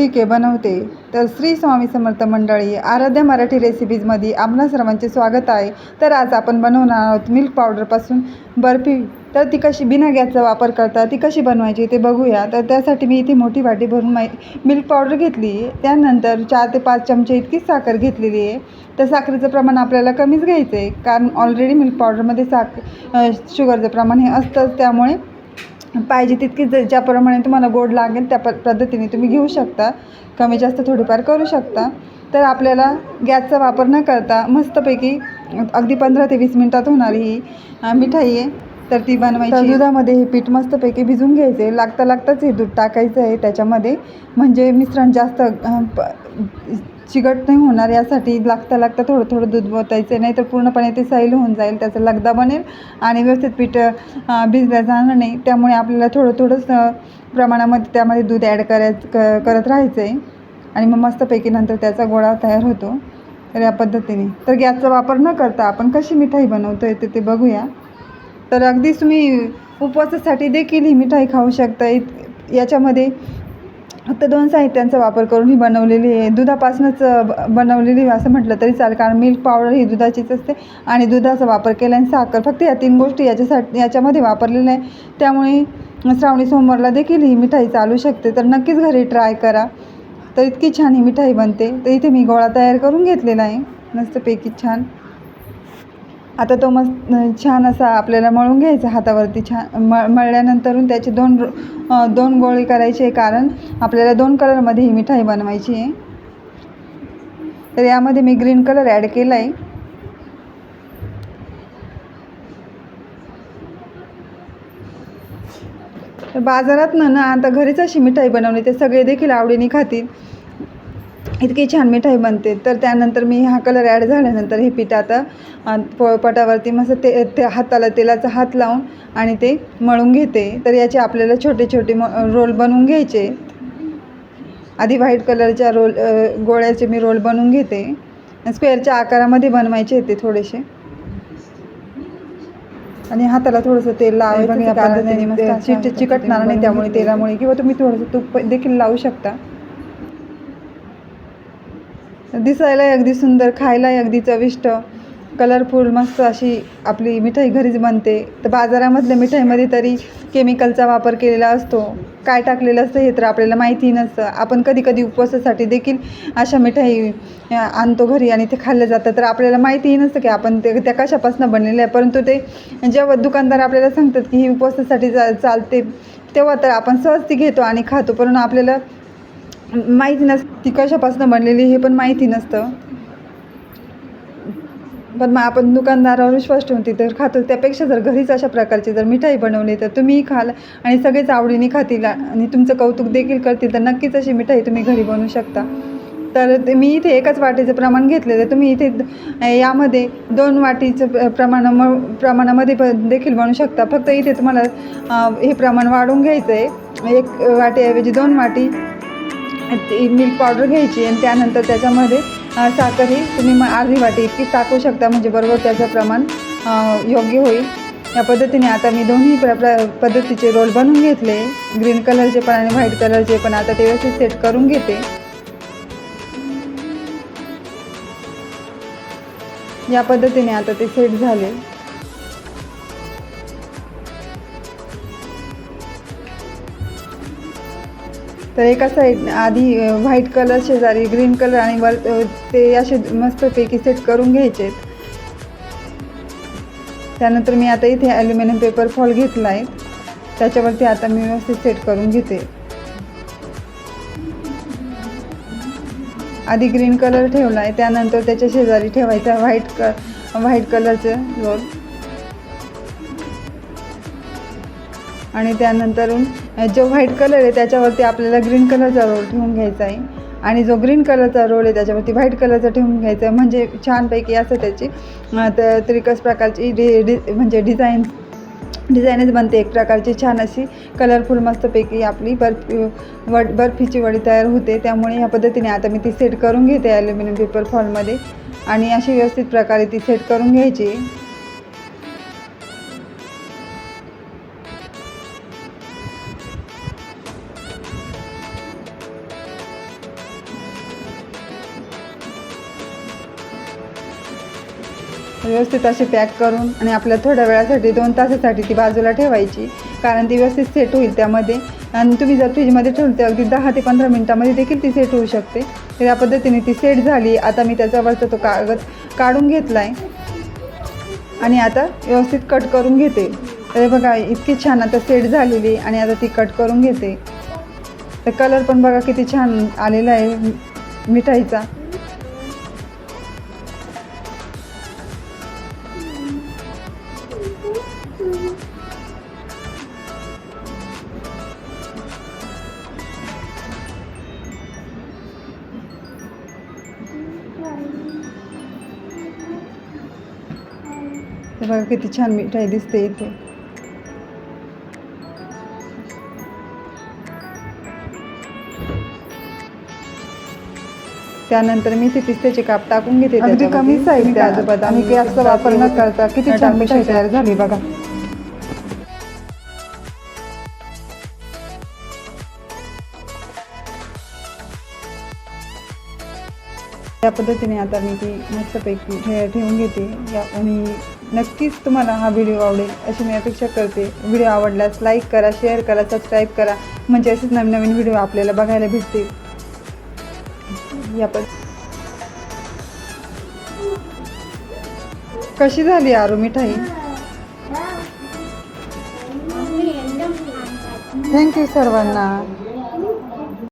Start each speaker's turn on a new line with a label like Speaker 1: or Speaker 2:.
Speaker 1: ठीक आहे बनवते. तर श्री स्वामी समर्थ मंडळी आराध्या मराठी रेसिपीजमध्ये आपणा सर्वांचे स्वागत आहे. तर आज आपण बनवणार आहोत मिल्क पावडरपासून बर्फी. तर ती कशी बिना गॅसचा वापर करता ती कशी बनवायची ते बघूया. तर त्यासाठी मी इथे मोठी वाटी भरून मा मिल्क पावडर घेतली. आहे त्यानंतर चार ते पाच चमचे इतकीच साखर घेतलेली आहे. तर साखरेचं प्रमाण आपल्याला कमीच घ्यायचं आहे कारण ऑलरेडी मिल्क पावडरमध्ये साख शुगरचं प्रमाण हे असतंच. त्यामुळे पाहिजे तितकी ज ज्याप्रमाणे तुम्हाला गोड लागेल त्या प पद्धतीने तुम्ही घेऊ शकता. कमी जास्त थोडीफार करू शकता. तर आपल्याला गॅसचा वापर न करता मस्तपैकी अगदी पंधरा ते वीस मिनटात होणारी ही मिठाई आहे. तर ती बनवायची. दुधामध्ये हे पीठ मस्तपैकी भिजून घ्यायचं आहे लागता लागताच हे दूध टाकायचं आहे त्याच्यामध्ये. म्हणजे मिश्रण जास्त प- चिकट नाही होणार यासाठी लागता लागता थोडं थोडं दूध बोतायचं नाही तर पूर्णपणे ते सैल होऊन जाईल त्याचा लगदा बनेल आणि व्यवस्थित पीठ भिजल्या जाणार नाही. त्यामुळे आपल्याला थोडं थोडंच प्रमाणामध्ये त्यामध्ये दूध ॲड करायचं क करत राहायचं आहे. आणि मग मस्तपैकी नंतर त्याचा गोळा तयार होतो. तर या पद्धतीने. तर गॅसचा वापर न करता आपण कशी मिठाई बनवतो आहे ते ते बघूया. तर अगदीच तुम्ही उपवासासाठी देखील ही मिठाई खाऊ शकता याच्यामध्ये फक्त दोन साहित्यांचा वापर करून ही बनवलेली आहे. दुधापासूनच ब बनवलेली असं म्हटलं तरी चालेल. कारण मिल्क पावडर ही दुधाचीच असते आणि दुधाचा वापर केला आणि साखर फक्त या तीन गोष्टी याच्यासाठी याच्यामध्ये वापरलेल्या आहे त्यामुळे श्रावणी सोमवारला देखील ही मिठाई चालू शकते. तर नक्कीच घरी ट्राय करा. तर इतकी छान ही मिठाई बनते. तर इथे मी गोळा तयार करून घेतलेला आहे. मस्तपैकी छान. आता तो मस्त छान असा आपल्याला मळून घ्यायचा हातावरती छान मळ मळल्यानंतरून त्याचे दोन दोन गोळी करायचे आहे. कारण आपल्याला दोन कलरमध्ये ही मिठाई बनवायची आहे. तर यामध्ये मी ग्रीन कलर ॲड केला आहे बाजारात ना ना आता घरीच अशी मिठाई बनवली ते सगळे देखील आवडीने खातील. इतकी छान मिठाई बनते. तर त्यानंतर मी हा कलर ॲड झाल्यानंतर हे पीठ आता पोळपाटावरती मस्त ते ते हाताला तेलाचा हात लावून आणि ते मळून घेते. तर याचे आपल्याला छोटे छोटे म रोल बनवून घ्यायचे. आधी व्हाईट कलरच्या रोल गोळ्याचे मी रोल बनवून घेते. स्क्वेअरच्या आकारामध्ये बनवायचे ते थोडेसे. आणि हाताला थोडंसं तेल लावायचं चिकटणार नाही त्यामुळे तेलामुळे. किंवा तुम्ही थोडंसं तूप देखील लावू शकता. दिसायलाही अगदी सुंदर खायलाही अगदी चविष्ट कलरफुल मस्त अशी आपली मिठाई घरीच बनते. तर बाजारामधल्या मिठाईमध्ये तरी केमिकलचा वापर केलेला असतो. काय टाकलेलं असतं हे तर आपल्याला माहिती नसतं. आपण कधी कधी उपवासासाठी देखील अशा मिठाई आणतो घरी आणि ते खाल्लं जातं. तर आपल्याला माहितीही नसतं की आपण ते त्या कशापासून बनलेलं आहे. परंतु ते जेव्हा दुकानदार आपल्याला सांगतात की ही उपवासासाठी चा चालते तेव्हा तर आपण सहज ती घेतो आणि खातो. परंतु आपल्याला माहिती नस ती कशापासून बनलेली हे पण माहिती नसतं. पण मग आपण दुकानदारावर विश्वास ठेवून तर खातो. त्यापेक्षा जर घरीच अशा प्रकारची जर मिठाई बनवली तर तुम्हीही खाल आणि सगळेच आवडीने खातील आणि तुमचं कौतुक देखील करतील तर नक्कीच अशी मिठाई तुम्ही घरी बनवू शकता. तर ते मी इथे एकाच वाटीचं प्रमाण घेतलेलं तर तुम्ही इथे यामध्ये दोन वाटीचं प्र- प्रमाण म प्रमाणामध्ये पण देखील बनवू शकता. फक्त इथे तुम्हाला हे प्रमाण वाढवून घ्यायचं आहे एक वाटीऐवजी दोन वाटी ती मिल्क पावडर घ्यायची आणि त्यानंतर त्याच्यामध्ये साखरही तुम्ही मग अर्धी वाटी इतकी टाकू शकता म्हणजे बरोबर त्याचं प्रमाण योग्य होईल. या पद्धतीने आता मी दोन्ही प्र प्र पद्धतीचे रोल बनवून घेतले. ग्रीन कलरचे पण आणि व्हाईट कलरचे पण आता ते व्यवस्थित सेट करून घेते. या पद्धतीने आता ते सेट झाले. तर एका साईड आधी व्हाईट कलर शेजारी ग्रीन कलर आणि वर ते असे मस्तपैकी सेट करून घ्यायचे. त्यानंतर मी आता इथे ॲल्युमिनियम पेपर फॉल घेतला आहे त्याच्यावरती आता मी व्यवस्थित सेट करून घेते. आधी ग्रीन कलर ठेवला आहे त्यानंतर त्याच्या शेजारी ठेवायचा व्हाईट क व्हाईट कलरचं रोल आणि त्यानंतर जो व्हाईट कलर आहे त्याच्यावरती आपल्याला ग्रीन कलरचा रोल ठेवून घ्यायचा आहे. आणि जो ग्रीन कलरचा रोल आहे त्याच्यावरती व्हाईट कलरचा ठेवून घ्यायचा आहे. म्हणजे छानपैकी असं त्याची तर त्रिकस प्रकारची डि डि म्हणजे डिझाईन डिझाईनच बनते. एक प्रकारची छान अशी कलरफुल मस्तपैकी आपली बर्फी वड बर्फीची वडी तयार होते. त्यामुळे ह्या पद्धतीने आता मी ती सेट करून घेते ॲल्युमिनियम पेपर फॉलमध्ये आणि अशी व्यवस्थित प्रकारे ती सेट करून घ्यायची. व्यवस्थित अशी पॅक करून आणि आपल्या थोड्या वेळासाठी दोन तासासाठी ती बाजूला ठेवायची. कारण ती व्यवस्थित सेट होईल त्यामध्ये. आणि तुम्ही जर फ्रीजमध्ये ठेवली तर अगदी दहा ते पंधरा मिनटामध्ये देखील ती सेट होऊ शकते. तर या पद्धतीने ती सेट झाली. आता मी त्याच्यावरचा तो कागद काढून घेतला आहे आणि आता व्यवस्थित कट करून घेते. तर बघा इतकी छान आता सेट झालेली आणि आता ती कट करून घेते. तर कलर पण बघा किती छान आलेला आहे मिठाईचा. तर बघा किती छान मिठाई दिसते इथे. त्यानंतर मी ते पिस्त्याचे काप टाकून घेते
Speaker 2: अगदी. कमी त्यात
Speaker 1: काजू बदाम
Speaker 2: आणि गॅसचा वापर न करता किती छान मिठाई तयार झाली बघा.
Speaker 1: या पद्धतीने आता मी ती मस्तपैकी ठे ठेवून घेते. या आणि नक्कीच तुम्हाला हा व्हिडिओ आवडेल अशी मी अपेक्षा करते. व्हिडिओ आवडल्यास लाईक करा शेअर करा सबस्क्राईब करा. म्हणजे असेच नवीन नवीन व्हिडिओ आपल्याला बघायला भेटतील. या पद कशी झाली आरू मिठाई? थँक्यू सर्वांना.